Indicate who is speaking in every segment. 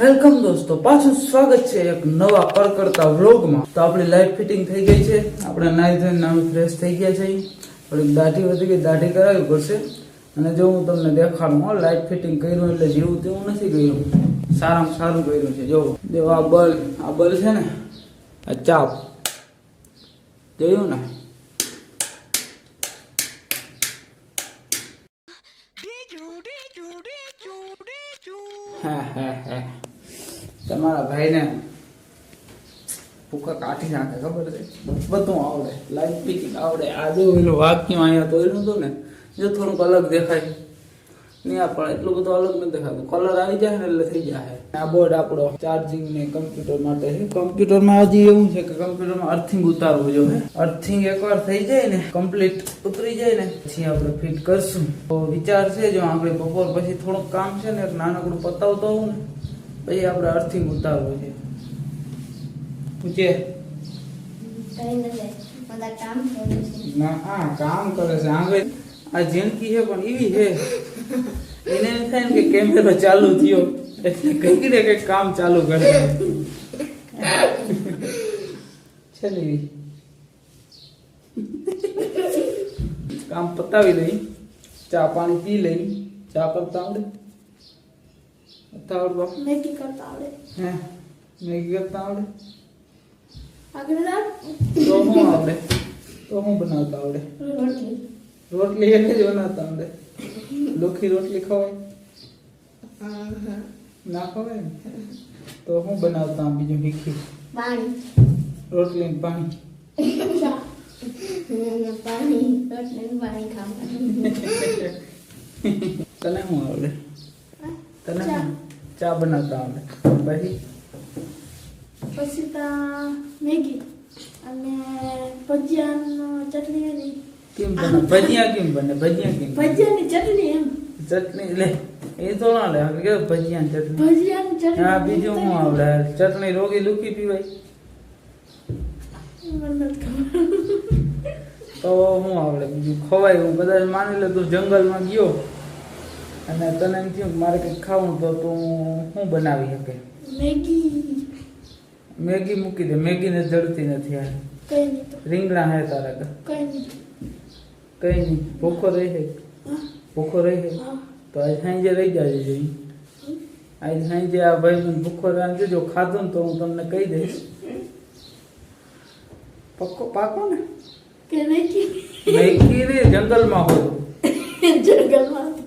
Speaker 1: Welcome દોસ્તો, પાછું સ્વાગત છે એક નવા કરકરતા વ્લોગમાં. તો આપણી લાઈટ ફિટિંગ થઈ ગઈ છે. આપણે નાઈ ધોઈને નામ ફ્રેશ થઈ ગયા છે થોડીક દાઢી વધી ગઈ, દાઢી કરાવવી પડશે. અને જો હું તમને દેખાડું, હો લાઈટ ફિટિંગ કર્યું એટલે જેવું તેવું નથી કર્યું. સારામાં સારું કર્યું છે. જો જો આ બલ આ બલ છે ને, આ ચાપ. જોયું ને? તમારા ભાઈને ભૂકા કાઢી નાખે, ખબર છે? બધું આવડે. લાઈફ પીકિંગ આવડે. આ જો એનું વાક્ય અહીંયા એનું હતું ને, જો થોડુંક અલગ દેખાય. નહીં પણ એટલું બધું અલગ નથી દેખાતું. કલર આવી જાય ને એટલે થઈ જાય. આ બોર્ડ આપણો ચાર્જિંગ ને કમ્પ્યુટર માટે છે. કમ્પ્યુટરમાં હજી એવું છે કે કમ્પ્યુટરમાં અર્થિંગ ઉતારવું જોઈએ. અર્થિંગ એકવાર થઈ જાય ને કમ્પ્લીટ ઉતરી જાય ને, પછી આપણે ફિટ કરશું. તો વિચાર છે, જો આપણે બપોર પછી થોડુંક કામ છે ને નાનકડું પતાવતો હોઉં ને પછી આપણે અર્થિંગ ઉતારવું છે. પૂછે?
Speaker 2: કઈ નથી બધા કામ કરું છું
Speaker 1: ના હા કામ કરે છે. આગળ આ જિંદગી છે, પણ એવી છે. એને એમ થાય ને કે કેમેરો ચાલુ થયો. એટલે કંઈક ને કંઈક કામ ચાલુ કરે. છે ને એવી. કામ પતાવી લઈ, ચા પાણી પી લઈ, ચા કરતા આવડે. કરતા આવડે
Speaker 2: મેગી કરતા આવડે
Speaker 1: હે મેગી કરતા આવડે
Speaker 2: આગળ
Speaker 1: તો હું આવડે તો હું બનાવતા આવડે
Speaker 2: રોટલી
Speaker 1: રોટલી એને જ બનાવતા આવડે લોખી રોટલી ખવાય ના ખવાય ને તો હું બનાવતા બીજું મીઠી
Speaker 2: પાણી
Speaker 1: રોટલી ને પાણી
Speaker 2: પાણી રોટલી ને પાણી ખાવાનું
Speaker 1: તને શું આવડે તને
Speaker 2: ચા.
Speaker 1: ચા બનાવતા આવડે પછી?
Speaker 2: પછી તો મેગી અને ભજીયાનો ચટણી હતી
Speaker 1: કેમ બને? ભજીયા કેમ બને? ભજીયા કેમ
Speaker 2: ભજીયાની ચટણી એમ.
Speaker 1: ચટણી લે એ તો ના લે. હવે કેવું? ભજીયાની ચટણી.
Speaker 2: ભજીયાની ચટણી
Speaker 1: હા બીજું હું આવડે? ચટણી રોગી લુકી પીવાય. તો હું આવડે બીજું? ખવાય હું કદાચ માની લે તું જંગલમાં ગયો. અને તને એમ થયું મારે કંઈક ખાવું તો તું શું બનાવી શકે?
Speaker 2: મેગી.
Speaker 1: મેગી મૂકી દે. મેગીને જડતી નથી આ.
Speaker 2: નહીં
Speaker 1: રીંગણા હે તારા.
Speaker 2: કઈ નહીં
Speaker 1: નહીં ભૂખો રહી છે ભૂખો રહી છે તો આજ સાંજે રહી જાય છે આજ સાંજે આ ભાઈ મને ભૂખો રહેવાનું જો ખાધું ને તો હું તમને કહી દઈશ. પક્કો પાકો ને?
Speaker 2: કે
Speaker 1: રે જંગલમાં હોય.
Speaker 2: જંગલમાં.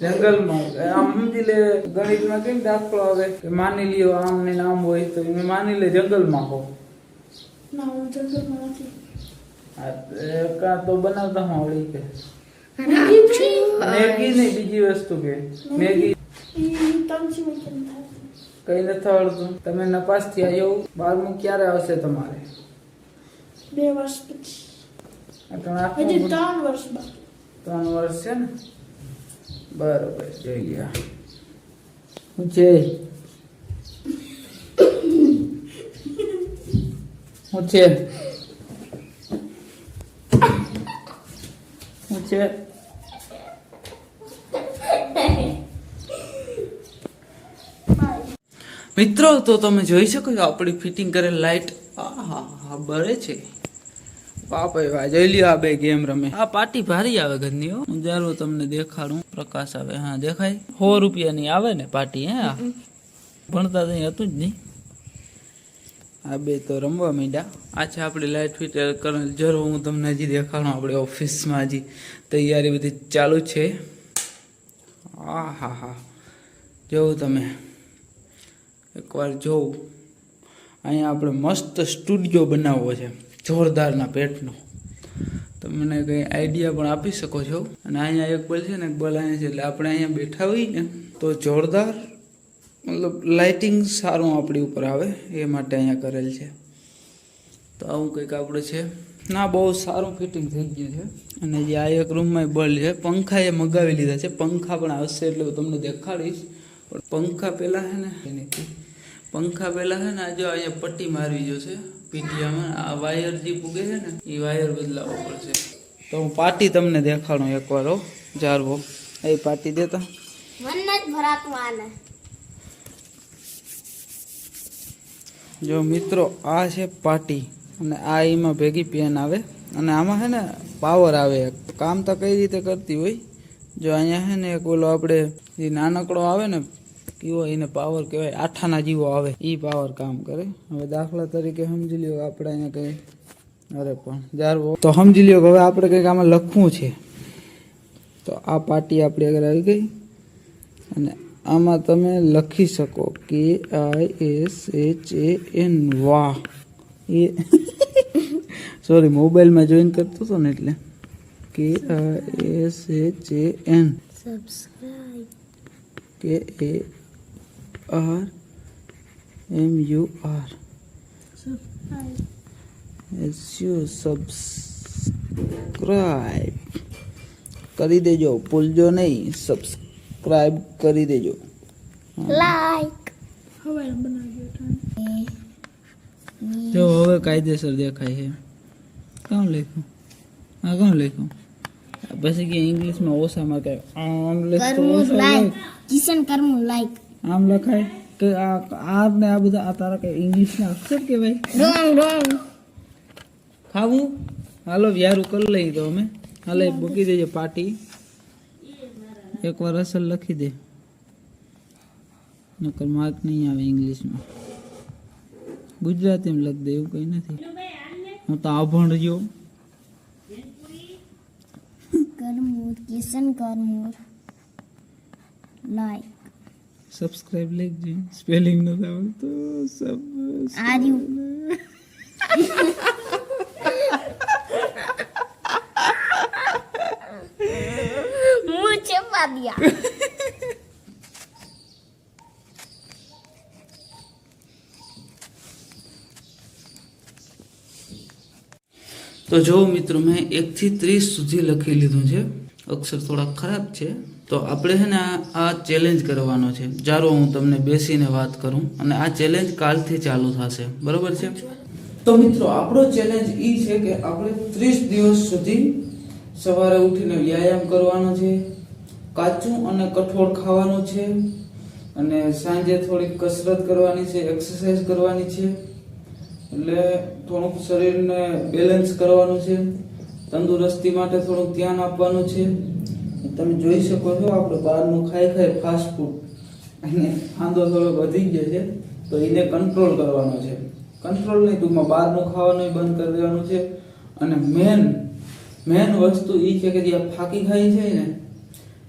Speaker 1: જંગલમાં આમ સમજી લે ગણિતમાં કેમ દાખલો આવે? કે માની લ્યો આમ ને આમ હોય તો એમ માની લે જંગલમાં હો
Speaker 2: ના હું જંગલમાં નથી.
Speaker 1: આ તો બનાવતા હું આવડી કે.
Speaker 2: મેગી
Speaker 1: નહીં બીજી વસ્તુ કે. મેગી? કઈ નથી આવડતું. તમે નપાસ થયા એવું? બારમું ક્યારે આવશે તમારે?
Speaker 2: બે વર્ષ પછી. હજી ત્રણ વર્ષ બાકી.
Speaker 1: ત્રણ વર્ષ છે ને? બરોબર, જોઈ ગયા. શું છે? શું છે? મિત્રો, તો તમે જોઈ શકો છો, આપણી ફિટિંગ કરેલ લાઈટ હા હા બળે છે. બાપ જોઈ લ્યો આ બે ગેમ રમે. આ પાર્ટી ભારી આવે ઘરની હો. હું જ્યારે તમને દેખાડું. પ્રકાશ આવે. હા દેખાય. સો રૂપિયાની આવે ને પાર્ટી હે? ભણતા તો હતું જ નહીં. આ બે તો રમવા માંડ્યા. આ છે આપણી લાઇટ ફિટર કરેલ જરો હું તમને હજી દેખાડું. આપણે ઓફિસમાં હજી તૈયારી બધી ચાલુ છે. આ હા હા જોવું તમે. એકવાર જોઉં અહીંયા આપણે મસ્ત સ્ટુડિયો બનાવવો છે. જોરદારના પેટનો. તમને કંઈ આઈડિયા પણ આપી શકો છો? અને અહીંયા એક બલ છે ને, એક બલ અહીંયા છે, એટલે આપણે અહીંયા બેઠા હોઈએ ને, તો જોરદાર, મતલબ લાઇટિંગ સારું આપણી ઉપર આવે, એ માટે અહીંયા કરેલ છે. તો આવું કંઈક આપણે છે. ના, બહુ સારું ફિટિંગ થઈ ગયું છે. અને જે આ એક રૂમમાં બલ્બ છે પંખા એ મગાવી લીધા છે. પંખા પણ આવશે એટલે હું તમને દેખાડીશ. પણ પંખા પહેલાં છે ને પંખા પહેલાં છે ને, આ જો અહીંયા પટ્ટી મારવી જોશે પીટીયામાં આ વાયર જે પૂગે છે ને એ વાયર બદલાવો પડશે. તો હું પાટી તમને દેખાડું એકવાર હો જારવો. એ પાટી દેતા.
Speaker 2: જો
Speaker 1: મિત્રો આ છે પાટી અને આ એમાં ભેગી પેન આવે. અને આમાં છે ને પાવર આવે કામ તો કઈ રીતે કરતી હોય? જો અહીંયા છે ને એક ઓલો આપણે જે નાનકડો આવે ને કેવો એને પાવર કહેવાય? આઠાના જીવો આવે એ પાવર કામ કરે. હવે દાખલા તરીકે સમજી લ્યો આપણે અહીંયા કંઈ અરે પણ જારવો. તો સમજી લ્યો કે હવે આપણે કંઈક આમાં લખવું છે. તો આ પાર્ટી આપણી આગળ આવી ગઈ. અને આમાં તમે લખી શકો K I S H A N વાહ. એ સોરી મોબાઈલમાં જોઈન કરતો હતો ને એટલે. K I S H A N.
Speaker 2: Subscribe
Speaker 1: K A R M U R S U subscribe કરી દેજો ભૂલજો નહીં સબસ્ક્રાઈબ કરી દેજો
Speaker 2: લાઈક
Speaker 1: જો હવે કાયદેસર દેખાય છે કોણ લખ્યું હા કોણ લખ્યું પછી કે ઇંગ્લિશમાં ઓછામાં કે આમ લખતો
Speaker 2: કરમું
Speaker 1: ઓછા
Speaker 2: લાઈક
Speaker 1: લખ.
Speaker 2: કિશન કરમું લાઈક
Speaker 1: આમ લખાય કે આ આ ને આ બધા આ તારા કઈ ઇંગ્લિશના અક્ષર કહેવાય?
Speaker 2: રોંગ રોંગ
Speaker 1: ખાવું? હાલો વ્યારું કરી લઈ તો અમે. હાલે મૂકી દેજે પાટી. એકવાર અસલ લખી દે. નકર માર્ક નહીં આવે ઇંગ્લિશમાં ગુજરાતીમાં લખ દે એવું કંઈ નથી. હું તો આભણ રહ્યો.
Speaker 2: કરમૂર કિશન કરમૂર. લાઈક
Speaker 1: सब्सक्राइब लिख दी स्पेलिंग ना था
Speaker 2: तो सब आ रही
Speaker 1: हूँ मुझे बादिया तो जो मित्रों में एक थी त्रीस सुधी लखी लीधु અક્ષર થોડા ખરાબ છે, તો આપણે છે ને આ ચેલેન્જ કરવાનો છે. ચાલો હું તમને બેસીને વાત કરું અને આ ચેલેન્જ કાલથી ચાલુ થશે. બરોબર છે? તો મિત્રો, આપણો ચેલેન્જ એ છે કે આપણે ત્રીસ દિવસ સુધી સવારે ઉઠીને વ્યાયામ કરવાનો છે, કાચું અને કઠોળ ખાવાનું છે, અને સાંજે થોડીક કસરત કરવાની છે એક્સરસાઇઝ કરવાની છે, એટલે થોડુંક શરીરને બેલેન્સ કરવાનું છે. તંદુરસ્તી માટે થોડુંક ધ્યાન આપવાનું છે. તમે જોઈ શકો છો આપણે બહારનું ખાઈ ખાઈ ફાસ્ટ ફૂડ અને ખાંદો થોડો વધી ગયો છે, તો એને કંટ્રોલ કરવાનો છે. કંટ્રોલ નહીં, ટૂંકમાં બહારનું ખાવાનું બંધ કરી દેવાનું છે. અને મેન મેન વસ્તુ એ છે કે જે ફાકી ખાઈ છે ને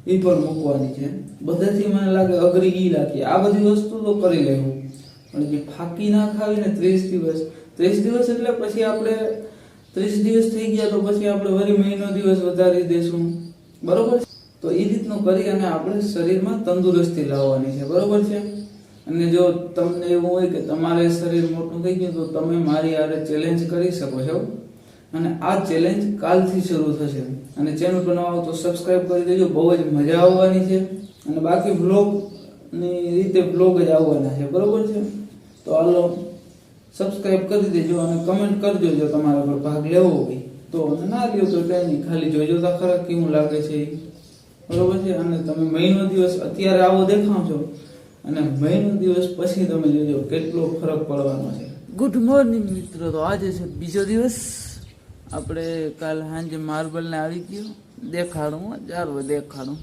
Speaker 1: એ પણ મૂકવાની છે. બધાથી મને લાગે અઘરી ઈ લાગી. આ બધી વસ્તુ તો કરી લેવું. પણ જે ફાકી ના ખાવી ને ત્રીસ દિવસ ત્રીસ દિવસ એટલે પછી આપણે ત્રીસ દિવસ થઈ ગયા તો પછી આપણે વળી મહિનો દિવસ વધારી દેશું. બરોબર છે? તો એ રીતનું કરી અને આપણે શરીરમાં તંદુરસ્તી લાવવાની છે. બરોબર છે? અને જો તમને એવું હોય કે તમારે શરીર મોટું થઈ ગયું તો તમે મારી આરે ચેલેન્જ કરી શકો છો. અને આ ચેલેન્જ કાલથી શરૂ થશે. અને ચેનલ પર નવા તો સબસ્ક્રાઇબ કરી દેજો. બહુ જ મજા આવવાની છે. અને બાકી બ્લોગની રીતે બ્લોગ જ આવવાના છે. બરોબર છે? તો હાલો. સબસ્ક્રાઇબ કરી દેજો અને કમેન્ટ કરજો જો તમારા પર ભાગ લેવો હોય તો અને ના લ્યો તો કંઈ નહીં ખાલી જોજો તો ખરા કેવું લાગે છે. એ બરોબર છે? અને તમે મહિનો દિવસ અત્યારે આવો દેખાવ છો અને મહિનો દિવસ પછી તમે જોજો કેટલો ફરક પડવાનો છે. ગુડ મોર્નિંગ મિત્રો, તો આજે છે બીજો દિવસ. આપણે કાલ સાંજે માર્બલને આવી ગયું. દેખાડું ચાલો દેખાડું.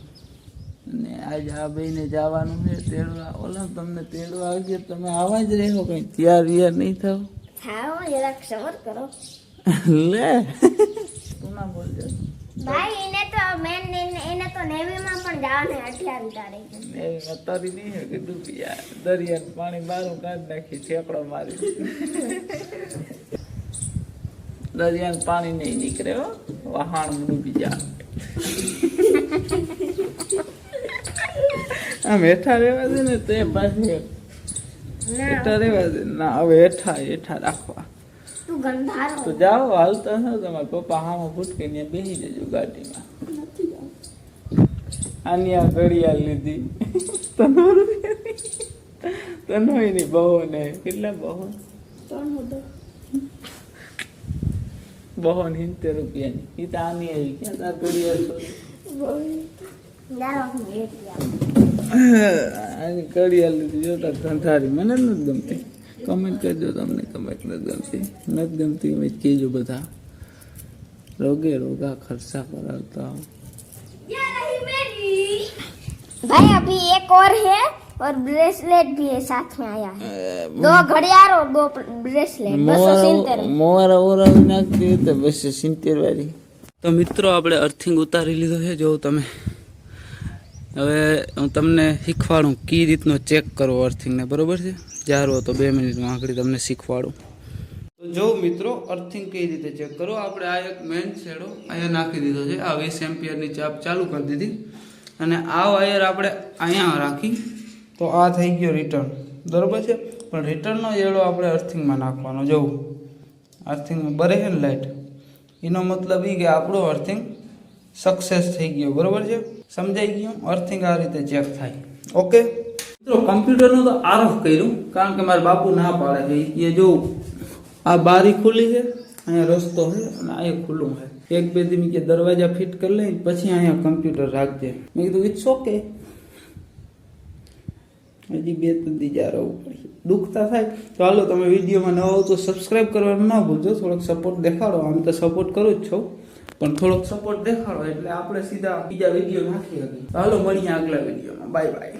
Speaker 1: અને આજે આ ભાઈને જવાનું છે તેડવા. ઓલા તમને તેડવા આવી ગયા તમે આવા જ રહ્યો કઈ. તૈયાર વિયાર નહીં થાવ?
Speaker 2: થાઓ જરાક સબર કરો.
Speaker 1: લે. તું ના બોલજો
Speaker 2: ભાઈ એને તો મેન એને તો નેવીમાં પણ જવાનું
Speaker 1: અત્યારે નહીં હે ડૂબી યાર દરિયા પાણી બારું કાઢી નાખી છેકડો મારી. દરિયાનું પાણી નહીં નીકળે હો. વહાણ ડૂબી જા આમ હેઠા રહેવા દે ને તે પાસે. હેઠા રહેવા દે. ના હવે હેઠા હેઠા રાખવા.
Speaker 2: તો
Speaker 1: જાઓ હાલતા છો તમારા પપ્પા હામાં ફૂટકે ત્યાં બેસી જજો ગાડીમાં. આની આ ઘડિયાળ લીધી. તનોઈની બહુ. ને કેટલા બહુ? બહુ ને સિત્તેર રૂપિયાની. એ તો આની આવી. ક્યાં તાર ઘડિયાળ આની ઘડિયાળ લીધી જોતા ધંધારી મને નથી ગમતી કમેન્ટ કરજો તમને કમેન્ટ નથી ગમતી નથી ગમતી મેં કહેજો બધા રોગે રોગા ખર્ચા કરાવતા
Speaker 2: भाई अभी एक और है और ब्रेसलेट भी है साथ में आया है दो घड़ियाल और दो ब्रेसलेट बसो सिंतर
Speaker 1: મોવારા ઓરા નાખતી તો બસ સિત્તેર વાળી તો મિત્રો આપણે અર્થિંગ ઉતારી લીધો છે જો તમે હવે હું તમને શીખવાડું કઈ રીતનો ચેક કરવો અર્થિંગને બરોબર છે? જારો તો બે મિનિટમાં આંકડી તમને શીખવાડું. તો જો મિત્રો અર્થિંગ કઈ રીતે ચેક કરો? આપણે આ એક મેન છેડો અહીંયા નાખી દીધો છે. આ વીસ એમ્પિયરની ચાપ ચાલુ કરી દીધી. અને આ વાયર આપણે અહીંયા રાખી, તો આ થઈ ગયો રિટર્ન બરોબર છે? પણ રિટર્નનો એડો આપણે અર્થિંગમાં નાખવાનો. જવું. અર્થિંગમાં બરે છે ને લાઇટ એનો મતલબ એ કે આપણું અર્થિંગ સક્સેસ થઈ ગયો, બરોબર છે? સમજાઈ ગયું? અર્થિંગ આ રીતે ચેક થાય. ઓકે મિત્રો કમ્પ્યુટરનું તો આરફ કર્યું, કારણ કે મારા બાપુ ના પાડે છે. એ જો આ બારી ખુલ્લી છે, અહીંયા રસ્તો છે, અને અહીંયા ખુલ્લું છે. એક બે દી કે દરવાજા ફિટ કરી લઈ પછી અહીંયા કમ્પ્યુટર રાખજે. મેં કીધું ઇટ્સ ઓકે હજી બે ત્રણ દી જા રહેવું પડશે. દુખતા થાય. તો હાલો, તમે વિડીયોમાં ન આવો તો સબસ્ક્રાઇબ કરવાનું ના ભૂલજો. થોડોક સપોર્ટ દેખાડો. આમ તો સપોર્ટ કરું જ છું. પણ થોડોક સપોર્ટ દેખાડો એટલે આપણે સીધા બીજા વીડિયો નાખી શકીએ. હાલો, મળીએ આગલા વિડીયોમાં બાય બાય